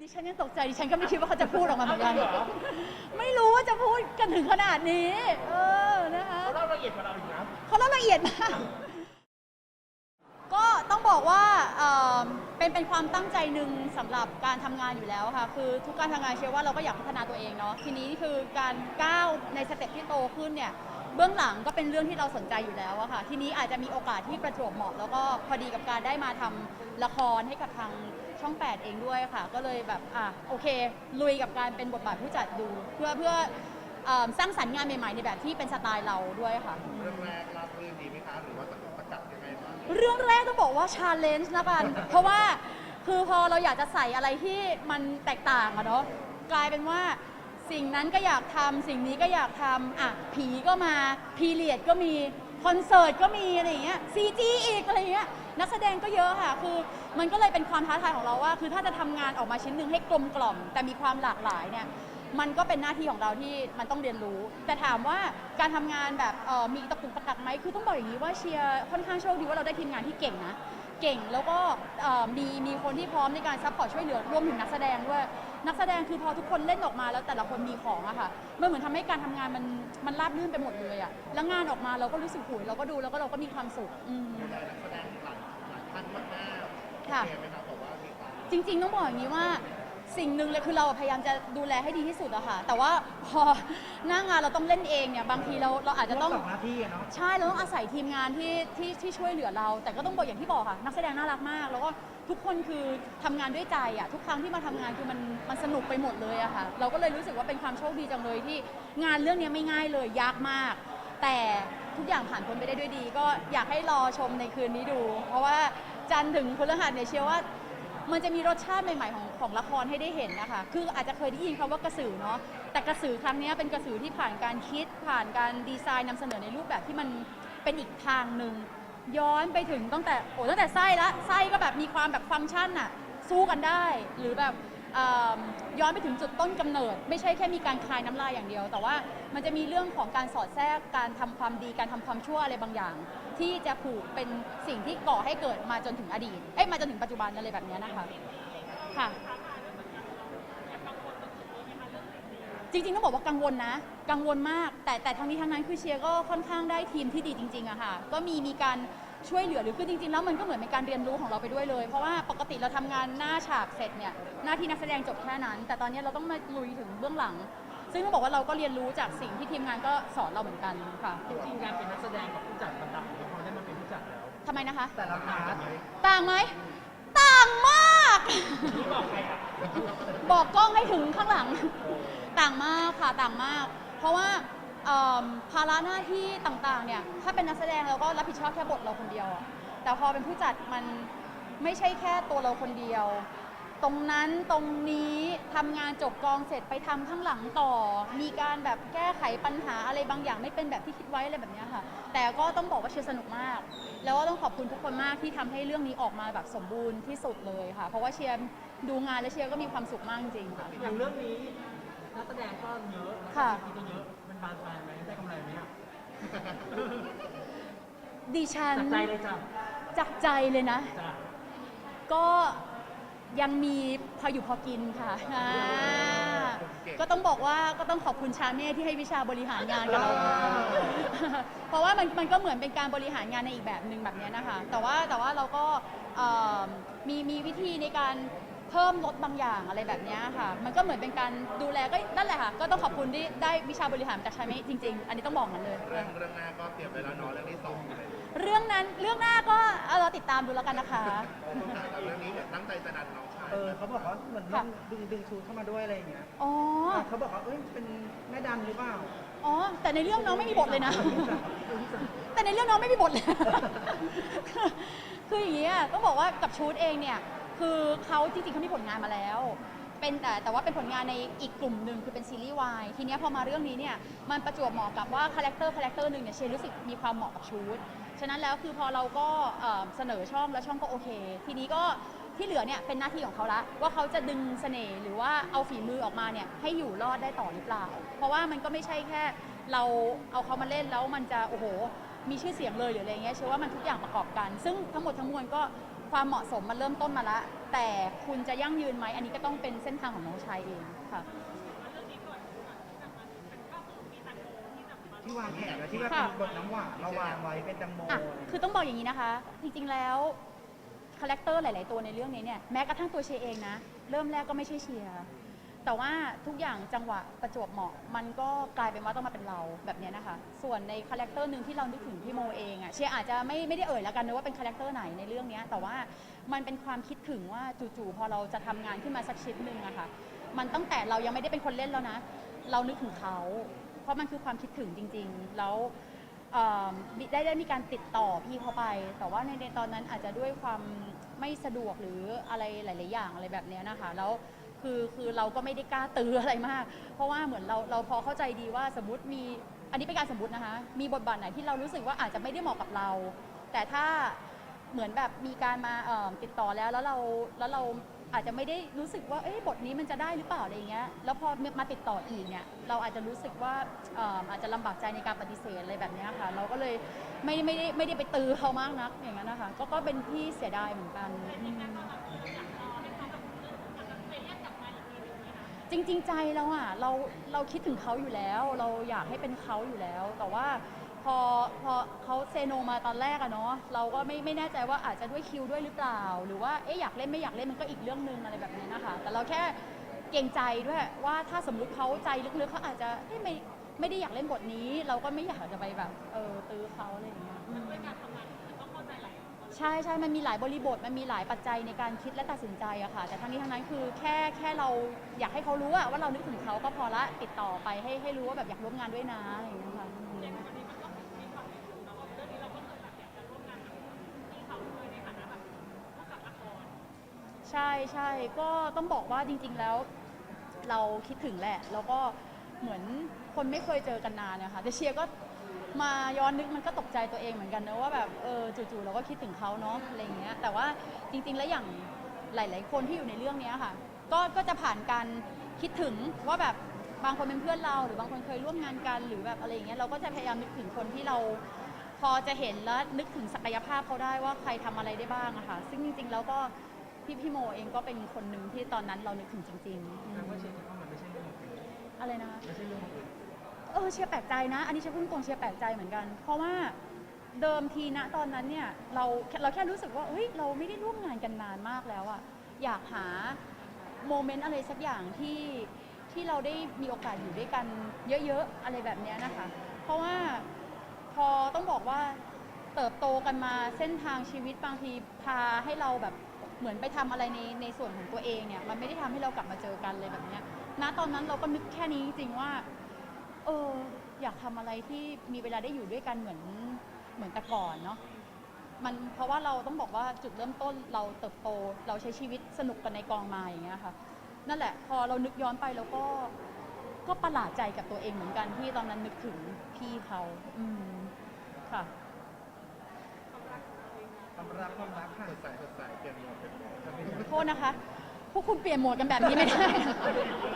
ดิฉันยังตกใจดิฉันก็ไม่คิดว่าเขาจะพูดออกมาเหมือนกันไม่รู้ว่าจะพูดกันถึงขนาดนี้ เออนะคะเขาเล่าละเอียดกว่าเราอีกนะเขาเล่าละเอียดมาก ก็ต้องบอกว่าเอ่อเป็นเป็นความตั้งใจหนึ่งสำหรับการทำงานอยู่แล้วค่ะ คือทุกการทำงานเชื่อว่าเราก็อยากพัฒนาตัวเองเนาะทีนี้คือการก้าวในสเต็ปที่โตขึ้นเนี่ยเบื้องหลังก็เป็นเรื่องที่เราสนใจอยู่แล้วอะค่ะ ทีนี้อาจจะมีโอกาสที่ประจวบเหมาะ แล้วก็พอดีกับการได้มาทำละครให้กับทาง ช่อง 8 เองด้วยค่ะ ก็เลยแบบอะโอเค ลุยกับการเป็นบทบาทผู้จัดดู เพื่อเพื่อเอิ่มสร้างสรรค์งานใหม่ ๆ ในแบบที่เป็นสไตล์เราด้วยค่ะ เรื่องแรกราบรื่นดีไหมคะ หรือว่าตะกุกตะกักยังไงบ้าง เรื่องแรกต้องบอกว่าชาเลนจ์นะกัน เพราะว่าคือพอเราอยากจะใส่อะไรที่มันแตกต่างอะเนาะกลายเป็นว่าสิ่งนั้นก็อยากทำสิ่งนี้ก็อยากทำอะผีก็มาพีเรียดก็มี คอนเสิร์ตก็มีอะไรอย่างเงี้ยซีจีอีกอะไรอย่างเงี้ย นักแสดงก็เยอะค่ะ คือมันก็เลยเป็นความท้าทายของเราว่า คือถ้าจะทำงานออกมาชิ้นหนึ่งให้กลมกล่อม แต่มีความหลากหลายเนี่ย มันก็เป็นหน้าที่ของเราที่มันต้องเรียนรู้ แต่ถามว่าการทำงานแบบเอ่อมีตะกุกตะกักไหมคือต้องบอกอย่างนี้ว่าเชียร์ค่อนข้างโชคดีว่าเราได้ทีมงานที่เก่งนะ เก่งแล้วก็เอ่อมีมีคนที่พร้อมในการซัพพอร์ตช่วยเหลือรวมถึงนักแสดงด้วย นักแสดงคือพอทุกคนเล่นออกมาแล้วแต่ละคนมีของอะค่ะมันเหมือนทำให้การทำงานมันมันราบรื่นไปหมดเลยอะแล้วงานออกมาเราก็รู้สึกหุยเราก็ดูแล้วก็เราก็มีความสุขอืมแต่นักแสดง ค่ะโอเคไหมครับบอกว่ามีความจริงๆ ต้องบอกอย่างนี้ว่าสิ่งหนึ่งเลยคือเราพยายามจะดูแลให้ดีที่สุดอะค่ะ แต่ว่าพอหน้างานเราต้องเล่นเองเนี่ยบางทีเราเราอาจจะต้องสองหน้าที่อะเนาะใช่เราต้องอาศัยทีมงานที่ที่ที่ช่วยเหลือเรา แต่ก็ต้องบอกอย่างที่บอกค่ะ นักแสดงน่ารักมาก แล้วก็ทุกคนคือทำงานด้วยใจอะทุกครั้งที่มาทำงานคือมันมันสนุกไปหมดเลยอะค่ะ เราก็เลยรู้สึกว่าเป็นความโชคดีจังเลยที่งานเรื่องนี้ไม่ง่ายเลยยากมาก แต่ทุกอย่างผ่านพ้นไปได้ด้วยดี ก็อยากให้รอชมในคืนนี้ดู เพราะว่า จันทร์ถึงพฤหัสเนี่ยเชื่อว่า มันจะมีรสชาติใหม่ๆของของละครให้ได้เห็นนะคะ คืออาจจะเคยได้ยินคำว่ากระสือเนาะ แต่กระสือครั้งนี้เป็นกระสือที่ผ่านการคิด ผ่านการดีไซน์นำเสนอในรูปแบบที่มันเป็นอีกทางหนึ่ง ย้อนไปถึงตั้งแต่โอ้ตั้งแต่ไส้ละไส้ก็แบบมีความแบบฟังก์ชันอะสู้กันได้ หรือแบบย้อนไปถึงจุดต้นกำเนิด ไม่ใช่แค่มีการคลายน้ำลายอย่างเดียว แต่ว่ามันจะมีเรื่องของการสอดแทรกการทำความดีการทำความชั่วอะไรบางอย่าง ที่จะผูกเป็นสิ่งที่ก่อให้เกิดมาจนถึงอดีต เอ้ยมาจนถึงปัจจุบันอะไรแบบนี้นะคะ ค่ะ จริงๆต้องบอกว่ากังวลนะ กังวลมาก แต่แต่ทั้งนี้ทั้งนั้นคือเชียร์ก็ค่อนข้างได้ทีมที่ดีจริงๆอะค่ะ ก็มีมีการช่วยเหลือหรือคือจริงๆ แล้วมันก็เหมือนเป็นการเรียนรู้ของเราไปด้วยเลย เพราะว่าปกติเราทำงานหน้าฉากเสร็จเนี่ยหน้าที่นักแสดงจบแค่นั้น แต่ตอนนี้เราต้องมาลุยถึงเบื้องหลัง ซึ่งต้องบอกว่าเราก็เรียนรู้จากสิ่งที่ทีมงานก็สอนเราเหมือนกันค่ะจริงๆการเป็นนักแสดงกับผู้จัดมันต่างกันพอได้ม ทำไมนะคะ แต่ละพาร์ทต่างไหม ต่างมากนี่บอกใครอะบอกกล้องให้ถึงข้างหลัง ต่างมากค่ะ ต่างมาก เพราะว่าเอิ่มภาระหน้าที่ต่างๆ เนี่ย ถ้าเป็นนักแสดงเราก็รับผิดชอบแค่บทเราคนเดียวอะแต่พอเป็นผู้จัดมันไม่ใช่แค่ตัวเราคนเดียว ตรงนั้นตรงนี้ทำงานจบกองเสร็จไปทำข้างหลังต่อ มีการแบบแก้ไขปัญหาอะไรบางอย่างไม่เป็นแบบที่คิดไว้อะไรแบบเนี้ยค่ะ แต่ก็ต้องบอกว่าเชียร์สนุกมาก แล้วก็ต้องขอบคุณทุกคนมากที่ทำให้เรื่องนี้ออกมาแบบสมบูรณ์ที่สุดเลยค่ะ เพราะว่าเชียร์ดูงานแล้วเชียร์ก็มีความสุขมากจริงๆค่ะ อย่างเรื่องนี้นักแสดงก็เยอะค่ะทีก็เยอะมันบานปลายไหมได้กำไรไหมอะดิฉันจากใจเลยจ้ะจากใจเลยนะ จ้ะก็ ยังมีพออยู่พอกินค่ะอ่าก็ต้องบอกว่าก็ต้องขอบคุณชาเน่ที่ให้วิชาบริหารงานกับเรามาเพราะว่ามันมันก็เหมือนเป็นการบริหารงานในอีกแบบหนึ่งแบบเนี้ยนะคะ แต่ว่าแต่ว่าเราก็เอ่อมีมีวิธีในการเพิ่มลดบางอย่างอะไรแบบเนี้ยค่ะ มันก็เหมือนเป็นการดูแลก็นั่นแหละค่ะ ก็ต้องขอบคุณที่ได้วิชาบริหารจากชาเน่จริง ๆ อันนี้ต้องบอกมันเลย เรื่องเรื่องหน้าก็เตรียมไว้แล้วเนาะเรื่องที่สองอะไร เรื่องนั้นเรื่องหน้าก็เอาเราติดตามดูแล้วกันนะคะต้องถามแต่เรื่องนี้เหมือนตั้งใจจะดันน้องชายเออเขาบอกว่าเหมือนค่ะดึงดึงชูเข้ามาด้วยอะไรอย่างเงี้ยอ๋อ เขาบอกว่าเอ้ยเป็นแม่ดันหรือเปล่าอ๋อ แต่ในเรื่องน้องไม่มีบทเลยนะ แต่ในเรื่องน้องไม่มีบทเลย คืออย่างนี้ยต้องบอกว่ากับชูดเองเนี่ย คือเขาจริงๆเขามีผลงานมาแล้ว เป็นแต่แต่ว่าเป็นผลงานในอีกกลุ่มหนึ่งคือเป็นซีรีส์วายทีเนี้ยพอมาเรื่องนี้เนี่ย มันประจวบเหมาะกับว่าคาแรคเตอร์คาแรคเตอร์หนึ่งเนี่ยเชนรู้สึกมีความเหมาะกับชูด ฉะนั้นแล้วคือพอเราก็เอ่อเสนอช่องแล้วช่องก็โอเค ทีนี้ก็ที่เหลือเนี่ยเป็นหน้าที่ของเขาละว่าเขาจะดึงเสน่ห์หรือว่าเอาฝีมือออกมาเนี่ยให้อยู่รอดได้ต่อหรือเปล่า เพราะว่ามันก็ไม่ใช่แค่ เราเอาเขามาเล่นแล้วมันจะโอ้โห มีชื่อเสียงเลยหรืออะไรเงี้ยเชื่อว่ามันทุกอย่างประกอบกัน ซึ่งทั้งหมดทั้งมวลก็ความเหมาะสมมันเริ่มต้นมาแล้วแต่คุณจะยั่งยืนไหมอันนี้ก็ต้องเป็นเส้นทางของน้องชายเองค่ะ ที่วางแผนแล้วที่ว่าค่ะเป็นบทน้ำหวานเราวางไว้เป็นแตังโมอะคือต้องบอกอย่างนี้นะคะ จริงๆแล้วคาแรคเตอร์หลาย ๆ ตัวในเรื่องนี้เนี่ยแม้กระทั่งตัวเชียร์เองนะ เริ่มแรกก็ไม่ใช่เชียร์แต่ว่าทุกอย่างจังหวะประจวบเหมาะ มันก็กลายเป็นว่าต้องมาเป็นเราแบบเนี้ยนะคะ ส่วนในคาแรคเตอร์หนึ่งที่เรานึกถึงพี่โมเองอะเชียร์อาจจะไม่ไม่ได้เอ่ยแล้วกันนะว่าเป็นคาแรคเตอร์ไหนในเรื่องเนี้ยแต่ว่ามันเป็นความคิดถึงว่าจู่ๆพอเราจะทำงานขึ้นมาสักชิ้นหนึ่งอะค่ะ มันตั้งแต่เรายังไม่ได้เป็นคนเล่นแล้วนะ เรานึกถึงเขา เพราะมันคือความคิดถึงจริง ๆ แล้วเอ่อได้ได้มีการติดต่อพี่เขาไป แต่ว่าในในตอนนั้นอาจจะด้วยความไม่สะดวกหรืออะไรหลาย ๆ อย่างอะไรแบบเนี้ยนะคะ แล้วคือคือเราก็ไม่ได้กล้าตืออะไรมาก เพราะว่าเหมือนเราเราพอเข้าใจดีว่าสมมติมีอันนี้เป็นการสมมตินะคะ มีบทบาทไหนที่เรารู้สึกว่าอาจจะไม่ได้เหมาะกับเรา แต่ถ้าเหมือนแบบมีการมาเอ่อติดต่อแล้วแล้วเราแล้วเรา อาจจะไม่ได้รู้สึกว่าเอ๊ะบทนี้มันจะได้หรือเปล่าอะไรเงี้ยแล้วพอมาติดต่ออีกเนี่ยเราอาจจะรู้สึกว่าเอ่ออาจจะลำบากใจในการปฏิเสธอะไรแบบเนี้ยค่ะ เราก็เลยไม่ไม่ได้ไม่ได้ไปตือเขามากนักอย่างนั้นนะคะก็ก็เป็นที่เสียดายเหมือนกันอืม จริงๆใจเราอะเราเราคิดถึงเขาอยู่แล้ว เราอยากให้เป็นเขาอยู่แล้ว แต่ว่า พอพอเขาเซโนมาตอนแรกอะเนาะเราก็ไม่ไม่แน่ใจว่าอาจจะด้วยคิวด้วยหรือเปล่า หรือว่าเอ๊ะอยากเล่นไม่อยากเล่นมันก็อีกเรื่องหนึงอะไรแบบนี้นะคะ แต่เราแค่เกรงใจด้วยว่าถ้าสมมุติเขาใจลึกๆเขาอาจจะเอ๊ะไม่ไม่ได้อยากเล่นบทนี้ เราก็ไม่อยากจะไปแบบเออตื้อเขาอะไรอย่างเงี้ยอืมใจแหละใช่ใช่มันมีหลายบริบท มันมีหลายปัจจัยในการคิดและตัดสินใจอะค่ะ แต่ทั้งนี้ทั้งนั้นคือแค่แค่เราอยากให้เขารู้อะว่าเรานึกถึงเขาก็พอละติดต่อไปให้ให้รู้ว่าแบบอยากร่วมงานด้วยนะอะไรอย่างเงี้ยค่ะ ใช่ใช่ก็ต้องบอกว่าจริง ๆ แล้ว เราคิดถึงแหละ แล้วก็เหมือนคนไม่เคยเจอกันนานนะคะแต่เชียร์ก็มาย้อนนึกมันก็ตกใจตัวเองเหมือนกันนะว่าแบบเออจู่ๆเราก็คิดถึงเขาเนาะอะไรอย่างเงี้ยแต่ว่าจริง ๆ แล้วอย่างหลาย ๆ คนที่อยู่ในเรื่องเนี้ยค่ะ ก็ก็จะผ่านการคิดถึงว่าแบบบางคนเป็นเพื่อนเราหรือบางคนเคยร่วมงานกันหรือแบบอะไรอย่างเงี้ยเราก็จะพยายามนึกถึงคนที่เราพอจะเห็นแล้วนึกถึงศักยภาพเขาได้ว่าใครทำอะไรได้บ้างอะค่ะซึ่งจริงๆแล้วก็ พี่พี่โมเองก็เป็นคนหนึ่งที่ตอนนั้นเรานึกถึงจริงๆอืแปลมว่าเชียร์จะเข้ามาไม่ใช่เรื่องของคุณอะไรนะคะ ไม่ใช่เรื่องของคุณเออเชียร์แปลกใจนะ อันนี้เชียร์พูดตรงเชียร์แปลกใจเหมือนกัน เพราะว่าเดิมทีณตอนนั้นเนี่ยเราเราแค่รู้สึกว่าเฮ้ยเราไม่ได้ร่วมงานกันนานมากแล้วอะอยากหาโมเมนต์อะไรสักอย่างที่ที่เราได้มีโอกาสอยู่ด้วยกันเยอะๆอะไรแบบเนี้ยนะคะ เพราะว่าพอต้องบอกว่าเติบโตกันมาเส้นทางชีวิตบางทีพาให้เราแบบ เหมือนไปทำอะไรในในส่วนของตัวเองเนี่ย มันไม่ได้ทำให้เรากลับมาเจอกันเลยแบบเนี้ยณตอนนั้นเราก็นึกแค่นี้จริงๆว่า เอออยากทำอะไรที่มีเวลาได้อยู่ด้วยกันเหมือนเหมือนแต่ก่อนเนาะมันเพราะว่าเราต้องบอกว่าจุดเริ่มต้นเราเติบโต เราใช้ชีวิตสนุกกันในกองมาอย่างเงี้ยค่ะ นั่นแหละพอเรานึกย้อนไปแล้วก็ ก็ประหลาดใจกับตัวเองเหมือนกันที่ตอนนั้นนึกถึงพี่เขา อืมค่ะ ความรักความรักค่ะสดใสสดใสเปลี่ยนโหมดเป็นโหมดโทษนะคะ พวกคุณเปลี่ยนโหมดกันแบบนี้ไม่ได้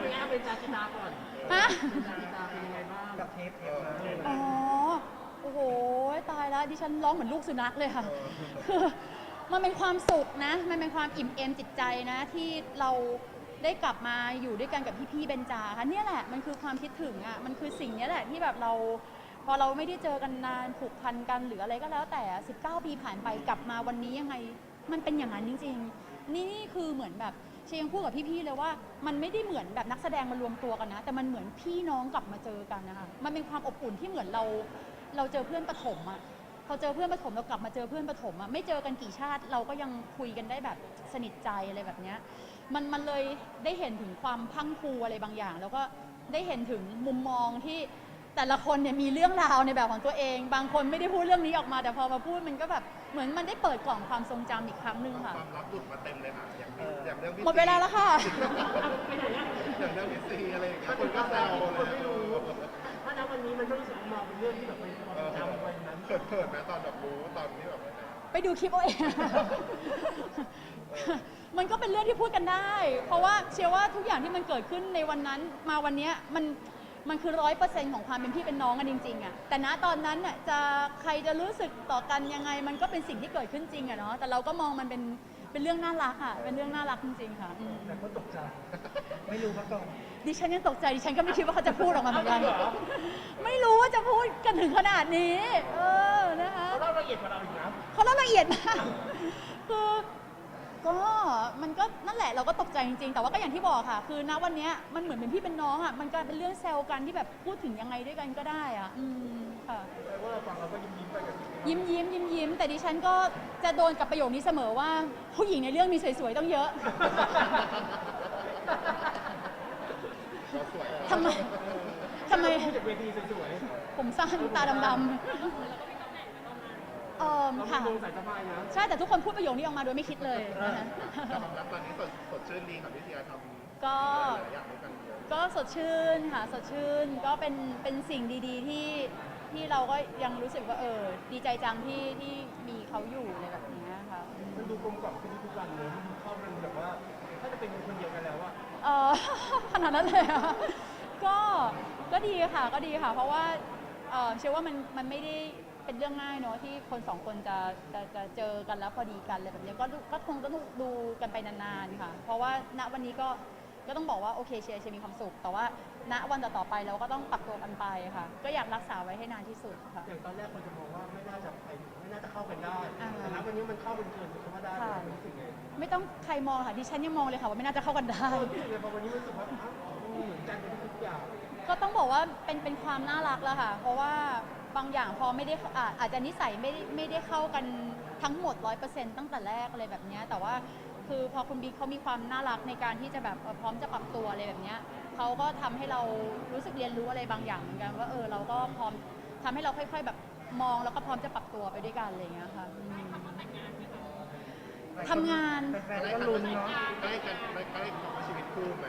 ไม่งั้นเป็นจาจิตาก่อนฮะเป็นจาจิตาเป็นยังไงบ้างกับเทปเทปมาอ๋อ โอ้โห ตายแล้วดิฉันร้องเหมือนลูกสุนัขเลยค่ะ คือมันเป็นความสุขนะ มันเป็นความอิ่มเอมจิตใจนะ ที่เราได้กลับมาอยู่ด้วยกันกับพี่ๆเบนจาค่ะเนี่ยแหละมันคือความคิดถึงอะมันคือสิ่งเนี้ยแหละที่แบบเรา พอเราไม่ได้เจอกันนานผูกพันกันหรืออะไรก็แล้วแต่ 19 ปีผ่านไปกลับมาวันนี้ยังไง มันเป็นอย่างนั้นจริง ๆ นี่นี่คือเหมือนแบบเชยยังพูดกับพี่ๆเลยว่า มันไม่ได้เหมือนแบบนักแสดงมารวมตัวกันนะ แต่มันเหมือนพี่น้องกลับมาเจอกันนะคะมันเป็นความอบอุ่นที่เหมือนเรา เราเจอเพื่อนประถมอะพอเจอเพื่อนประถมเรากลับมาเจอเพื่อนประถมอะไม่เจอกันกี่ชาติเราก็ยังคุยกันได้แบบสนิทใจอะไรแบบเนี้ยมันมันเลยได้เห็นถึงความพังพูอะไรบางอย่าง แล้วก็ได้เห็นถึงมุมมองที่ แต่ละคนเนี่ยมีเรื่องราวในแบบของตัวเอง บางคนไม่ได้พูดเรื่องนี้ออกมา แต่พอมาพูดมันก็แบบเหมือนมันได้เปิดกล่องความทรงจำอีกครั้งหนึ่งค่ะ ความลับหลุดมาเต็มเลยค่ะอย่างนี้อย่างเรื่องพี่หมดเวลาแล้วค่ะ อย่างเรื่องพี่ซีอะไรอย่างเงี้ยคนก็แซวเลยคนไม่รู้ถ้าณวันนี้มันก็รู้สึกว่ามองเป็นเรื่องที่แบบเป็นความเออจำวันนั้น เขินเขินไหมตอนแบบรู้ตอนที่แบบว่าไปดูคลิปเอาเอง มันก็เป็นเรื่องที่พูดกันได้ เพราะว่าเชื่อว่าทุกอย่างที่มันเกิดขึ้นในวันนั้นมาวันเนี้ยมัน มันคือร้อยเปอร์เซ็นต์ของความเป็นพี่เป็นน้องกันจริงๆอะแต่ณตอนนั้นน่ะจะใครจะรู้สึกต่อกันยังไง มันก็เป็นสิ่งที่เกิดขึ้นจริงอะเนาะแต่เราก็มองมันเป็นเป็นเรื่องน่ารักอะเป็นเรื่องน่ารักจริงๆค่ะอืมแต่ก็ตกใจ ไม่รู้มาก่อนดิฉันยังตกใจดิฉันก็ไม่คิดว่าเขาจะพูดออกมาเหมือนกันเอาจริงเหรอไม่รู้ว่าจะพูดกันถึงขนาดนี้ เออนะคะ เขาเล่าละเอียดกว่าเราอีกนะ เขาเล่าละเอียดมาก คือ ก็มันก็นั่นแหละเราก็ตกใจจริงๆ แต่ว่าก็อย่างที่บอกค่ะ คือณวันเนี้ยมันเหมือนเป็นพี่เป็นน้องอะมันกลายเป็นเรื่องแซวกันที่แบบพูดถึงยังไงด้วยกันก็ได้อะอืมค่ะแต่ว่าฟังเราก็ยิ้มยิ้มๆไปกับยิ้มยิ้มยิ้มยิ้มแต่ดิฉันก็จะโดนกับประโยคนี้เสมอว่า ผู้หญิงในเรื่องมีสวยๆต้องเยอะ เราสวยทำไมทำไม พูดจากเวทีสวยผมสั้นตาดำๆ เออๆเราค่ะ ไม่ลงสายสะพายนะใช่แต่ทุกคนพูดประโยคนี้ออกมาโดยไม่คิดเลยนะคะแต่ความรักตอนนี้สดสดชื่นดีค่ะพี่เทียทำก็ หลายอย่างด้วยกันเยอะก็สดชื่นค่ะสดชื่นก็เป็นเป็นสิ่งดีๆที่ที่เราก็ยังรู้สึกว่าเออ ดีใจจังที่ที่มีเขาอยู่อะไรแบบเนี้ยค่ะมันดูกลมกล่อมขึ้นทุกวันเลยมันดูเข้ามันแบบว่าถ้าจะเป็นคนเดียวกันแล้วอะเออ ขนาดนั้นเลยเหรอะก็ก็ดีค่ะก็ดีค่ะ เพราะว่าเออเชื่อว่ามันมันไม่ได้ เป็นเรื่องง่ายเนอะที่คนสองคนจะจะจะเจอกันแล้วพอดีกันอะไรแบบเนี้ยก็ดูก็คงต้องดูกันไปนานๆค่ะ เพราะว่าณวันนี้ก็ก็ต้องบอกว่าโอเคเชียร์เชียร์มีความสุข แต่ว่าณวันต่อๆไปเราก็ต้องปรับตัวกันไปค่ะ ก็อยากรักษาไว้ให้นานที่สุดค่ะ อย่างตอนแรกคนจะมองว่าไม่น่าจะไปไม่น่าจะเข้ากันได้อ่า แต่ณวันนี้มันเข้ากันเกินคำว่าได้ค่ะรู้สึกไงไม่ต้องใครมองค่ะดิฉันยังมองเลยค่ะว่าไม่น่าจะเข้ากันได้เออรู้สึกไงพอวันนี้รู้สึกว่าอ้าวมันเหมือนกันในทุกๆอย่างก็ต้องบอกว่าเป็นเป็นความน่ารักแล้วค่ะ เพราะว่า บางอย่างพอไม่ได้อาอาจจะนิสัยไม่ได้ไม่ได้เข้ากันทั้งหมด 100%ตั้งแต่แรกอะไรแบบเนี้ยแต่ว่าคือพอคุณบิ๊กเขามีความน่ารักในการที่จะแบบเออพร้อมจะปรับตัวอะไรแบบเนี้ยเขาก็ทำให้เรารู้สึกเรียนรู้อะไรบางอย่างเหมือนกันว่าเออเราก็พร้อมทำให้เราค่อย ๆ แบบมองแล้วก็พร้อมจะปรับตัวไปด้วยกันอะไรอย่างเงี้ยค่ะอืมทำงานแฟนๆก็ลุ้นเนาะใกล้กันใกล้ใกล้ของชีวิตคู่ไหม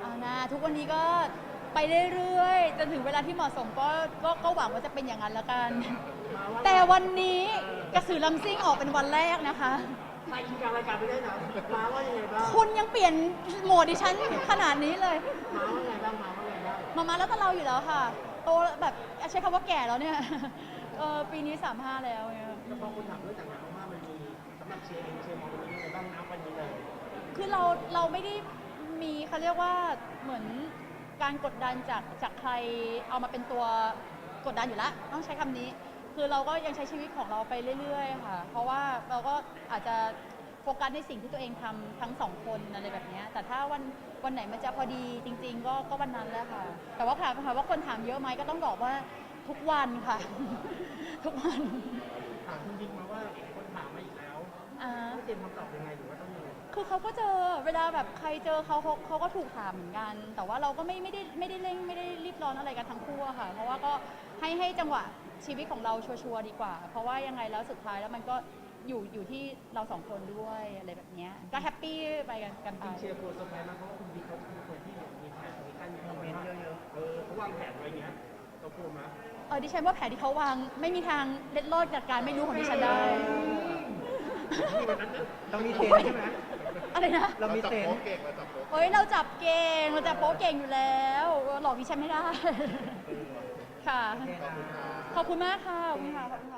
เอานะทุกวันนี้ก็ ไปเรื่อยๆจนถึงเวลาที่เหมาะสมก็ก็ก็หวังว่าจะเป็นอย่างนั้นแล้วกันมาว่าแต่วันนี้กระสือลำซิ่งออกเป็นวันแรกนะคะใครอินกลางรายการไม่ได้นะมาว่ายังไงบ้างคุณยังเปลี่ยนโหมดดิฉันขนาดนี้เลย มาว่าไงบ้างมาว่าไงบ้างมามาแล้วแต่เราอยู่แล้วค่ะ โตแบบใช้คำว่าแก่แล้วเนี่ยเออปีนี้ 35 แล้วเนี่ยแล้วพอคุณถามเรื่องแต่งงานมากๆมันมีสำหรับเชียร์เองเชียร์มองเป็นยังไงบ้างนะวันนี้เลยคือเราเราไม่ได้มีเขาเรียกว่าเหมือน การกดดันจากจากใครเอามาเป็นตัวกดดันอยู่แล้วต้องใช้คำนี้ คือเราก็ยังใช้ชีวิตของเราไปเรื่อยๆค่ะ เพราะว่าเราก็อาจจะโฟกัสในสิ่งที่ตัวเองทำทั้งสองคนอะไรแบบเนี้ยแต่ถ้าวันวันไหนมันจะพอดีจริง ๆ ก็ก็วันนั้นแหละค่ะ แต่ว่าถามถามว่าคนถามเยอะไหมก็ต้องบอกว่าทุกวันค่ะ ทุกวันถามคุณยิงมาว่าคนถามมาอีกแล้วอ่าไม่เตรียมคำตอบยังไงหรือว่าต้องยังไง คือเขาก็เจอเวลาแบบใครเจอเขาเขาเขาก็ถูกถามเหมือนกัน แต่ว่าเราก็ไม่ไม่ได้ไม่ได้เร่งไม่ได้รีบร้อนอะไรกันทั้งคู่อะค่ะ เพราะว่าก็ให้ให้จังหวะชีวิตของเราชัวร์ๆดีกว่า เพราะว่ายังไงแล้วสุดท้ายแล้วมันก็อยู่อยู่ที่เราสองคนด้วยอะไรแบบเนี้ยก็แฮปปี้ไปกันกันไปจริงเชียร์กลัวเซอร์ไพรส์มากเพราะว่าคุณบิ๊กเขาเป็นคนที่มีแผนมีการมีคอมเมนต์เยอะๆเออเขาวางแผนไว้อย่างเงี้ยเรากลัวไหมเออดิฉันว่าแผนที่เขาวางไม่มีทางเล็ดลอดจากการไม่รู้ของดิฉันได้ๆต้องมีเซนใช่ไหม อะไรนะ เรามีจับเซนโป๊ะเก่งเราจับโป๊ะเฮ้ยเราจับเก่งเราจับโป๊ะเก่งอยู่แล้วหลอกดิฉันไม่ได้ค่ะโอเคขอบคุณค่ะ ขอบคุณมากค่ะขอบคุณค่ะขอบคุณค่ะ